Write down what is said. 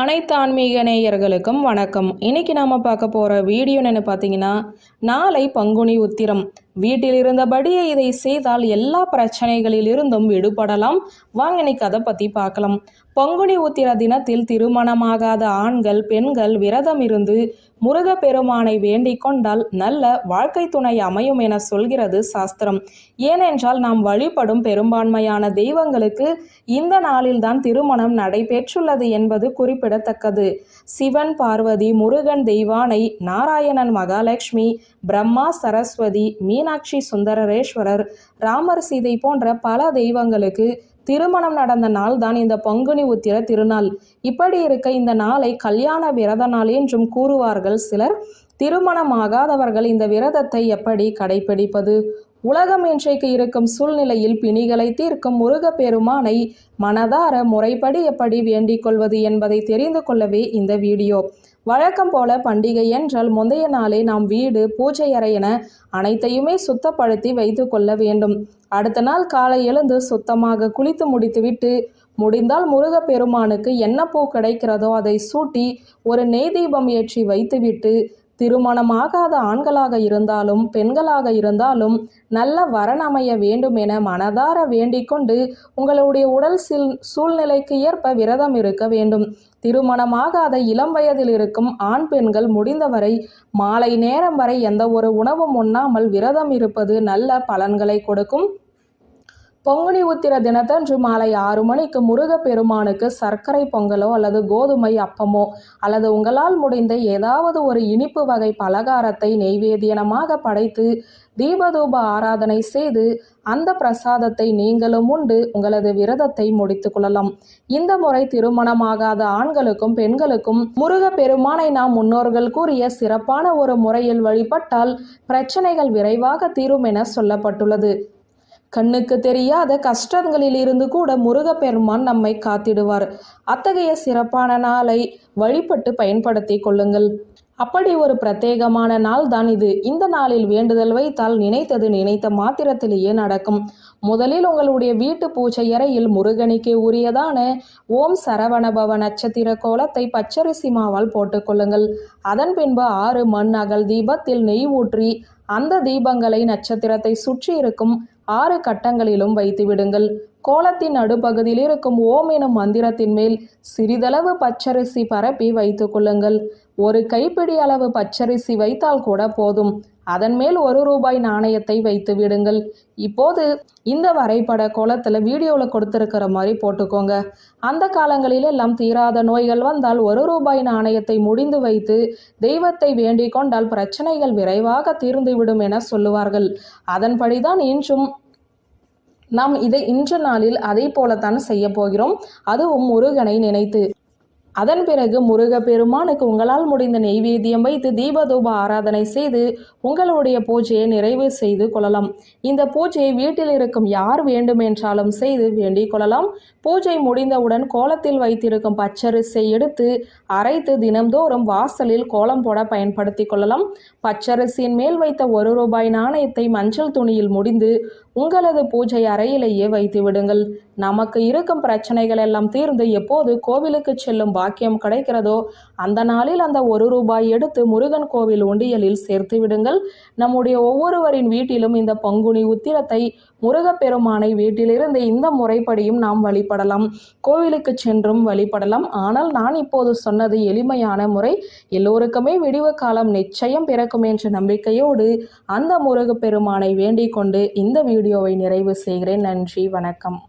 அனைத்து ஆன்மீக நேயர்களுக்கும் வணக்கம். இன்னைக்கு நாம பார்க்க போற வீடியோன்னு பார்த்தீங்கன்னா நாளை பங்குனி உத்திரம். வீட்டில் இருந்தபடியே இதை செய்தால் எல்லா பிரச்சனைகளிலிருந்தும் விடுபடலாம். வாங்க இன்னைக்கு அதை பத்தி பார்க்கலாம். பங்குனி உத்திர தினத்தில் திருமணமாகாத ஆண்கள் பெண்கள் விரதம் இருந்து முருகப்பெருமானை வேண்டிக் கொண்டால் நல்ல வாழ்க்கை துணை அமையும் என சொல்கிறது சாஸ்திரம். ஏனென்றால் நாம் வழிபடும் பெரும்பான்மையான தெய்வங்களுக்கு இந்த நாளில்தான் திருமணம் நடைபெற்றுள்ளது என்பது குறிப்பிடத்தக்கது. சிவன் பார்வதி முருகன் தெய்வானை நாராயணன் மகாலட்சுமி பிரம்மா சரஸ்வதி மீனாட்சி சுந்தரேஸ்வரர் ராமர் சீதை போன்ற பல தெய்வங்களுக்கு திருமணம் நடந்த நாள் தான் இந்த பங்குனி உத்திர திருநாள். இப்படி இருக்க இந்த நாளை கல்யாண விரத நாள் என்றும் கூறுவார்கள் சிலர். திருமணமாகாதவர்கள் இந்த விரதத்தை எப்படி கடைபிடிப்பது? உலகம் இன்றைக்கு இருக்கும் சூழ்நிலையில் பிணிகளை தீர்க்கும் முருகப்பெருமானை மனதார முறைப்படி எப்படி வேண்டிக் கொள்வது என்பதை தெரிந்து கொள்ளவே இந்த வீடியோ. வழக்கம் போல பண்டிகை என்றால் முந்தைய நாளே நாம் வீடு பூஜை அறை என அனைத்தையுமே சுத்தப்படுத்தி வைத்து கொள்ள வேண்டும். அடுத்த நாள் காலை எழுந்து சுத்தமாக குளித்து முடித்துவிட்டு முடிந்தால் முருகப்பெருமானுக்கு என்ன பூ கிடைக்கிறதோ அதை சூட்டி ஒரு நெய் தீபம் ஏற்றி வைத்துவிட்டு திருமணமாகாத ஆண்களாக இருந்தாலும் பெண்களாக இருந்தாலும் நல்ல வரன் அமைய வேண்டும் என மனதார வேண்டிக்கொண்டு உங்களுடைய உடல் சில் சூழ்நிலைக்கு ஏற்ப விரதம் இருக்க வேண்டும். திருமணமாகாத இளம் வயதில் இருக்கும் ஆண் பெண்கள் முடிந்தவரை மாலை நேரம் வரை எந்த ஒரு உணவும் உண்ணாமல் விரதம் இருப்பது நல்ல பலன்களை கொடுக்கும். பொங்குனி உத்திர தினத்தன்று மாலை ஆறு மணிக்கு முருகப்பெருமானுக்கு சர்க்கரை பொங்கலோ அல்லது கோதுமை அப்பமோ அல்லது உங்களால் முடிந்த ஏதாவது ஒரு இனிப்பு வகை பலகாரத்தை நெய்வேதியனமாக படைத்து தீபதூப ஆராதனை செய்து அந்த பிரசாதத்தை நீங்களும் உண்டு உங்களது விரதத்தை முடித்துக் கொள்ளலாம். இந்த முறை திருமணமாகாத ஆண்களுக்கும் பெண்களுக்கும் முருக பெருமானை நாம் முன்னோர்கள் கூறிய சிறப்பான ஒரு முறையில் வழிபட்டால் பிரச்சனைகள் விரைவாக தீரும் என சொல்லப்பட்டுள்ளது. கண்ணுக்கு தெரியாத கஷ்டங்களில் இருந்து கூட முருகப்பெருமான் நம்மை காத்திடுவார். அத்தகைய சிறப்பான நாளை வழிபட்டு பயன்படுத்தி கொள்ளுங்கள். அப்படி ஒரு பிரத்யேகமான நாள் தான் இது. இந்த நாளில் வேண்டுதல் வைத்தால் நினைத்தது நினைத்த மாத்திரத்திலேயே நடக்கும். முதலில் உங்களுடைய வீட்டு பூஜை அறையில் முருகனுக்கு உரியதான ஓம் சரவணபவ நட்சத்திர கோலத்தை பச்சரிசி மாவால் போட்டுக்கொள்ளுங்கள் அதன் பின்பு ஆறு மண் அகல் தீபத்தில் நெய் ஊற்றி அந்த தீபங்களை நட்சத்திரத்தை சுற்றி இருக்கும் ஆறு கட்டங்களிலும் வைத்து விடுங்கள். கோலத்தின் நடுப்பகுதியில் இருக்கும் ஓம் எனும் மந்திரத்தின் மேல் சிறிதளவு பச்சரிசி பரப்பி வைத்துக் கொள்ளுங்கள். ஒரு கைப்பிடி அளவு பச்சரிசி வைத்தால் கூட போதும். அதன் மேல் ஒரு ரூபாய் நாணயத்தை வைத்து விடுங்கள். இப்போது இந்த வரைபட கோலத்தில் வீடியோவில் கொடுத்துருக்கிற மாதிரி போட்டுக்கோங்க. அந்த காலங்களில் எல்லாம் தீராத நோய்கள் வந்தால் ஒரு ரூபாய் நாணயத்தை முடிந்து வைத்து தெய்வத்தை வேண்டிக் கொண்டால் பிரச்சனைகள் விரைவாக தீர்ந்துவிடும் என சொல்லுவார்கள். அதன்படிதான் இன்றும் நாம் இதை இன்று நாளில் அதை போலத்தான் செய்ய போகிறோம். அதுவும் முருகனை நினைத்து. அதன் பிறகு முருகப்பெருமானுக்கு உங்களால் முடிந்த நெய்வேத்தியம் வைத்து தீபதூப ஆராதனை செய்து உங்களுடைய பூஜையை நிறைவு செய்து கொள்ளலாம். இந்த பூஜையை வீட்டில் இருக்கும் யார் வேண்டுமென்றாலும் செய்து வேண்டிக் கொள்ளலாம். பூஜை முடிந்தவுடன் கோலத்தில் வைத்திருக்கும் பச்சரிசை எடுத்து அரைத்து தினம்தோறும் வாசலில் கோலம் போட பயன்படுத்தி கொள்ளலாம். பச்சரிசியின் மேல் வைத்த ஒரு ரூபாய் நாணயத்தை மஞ்சள் துணியில் முடிந்து உங்களது பூஜை அறையிலேயே வைத்து விடுங்கள். நமக்கு இருக்கும் பிரச்சனைகள் எல்லாம் தீர்ந்து எப்போது கோவிலுக்கு செல்லும் பாக்கியம் கிடைக்கிறதோ அந்த நாளில் அந்த ஒரு ரூபாய் எடுத்து முருகன் கோவில் உண்டியலில் சேர்த்து விடுங்கள். நம்முடைய ஒவ்வொருவரின் வீட்டிலும் இந்த பங்குனி உத்திரத்தை முருகப்பெருமானை வீட்டிலிருந்து இந்த முறைப்படியும் நாம் வழிபடலாம். கோவிலுக்கு சென்றும் வழிபடலாம். ஆனால் நான் இப்போது சொன்னது எளிமையான முறை. எல்லோருக்குமே விடிவு காலம் நிச்சயம் பிறக்கும் என்ற நம்பிக்கையோடு அந்த முருகப்பெருமானை வேண்டிக் கொண்டு இந்த வீடியோவை நிறைவு செய்கிறேன். நன்றி வணக்கம்.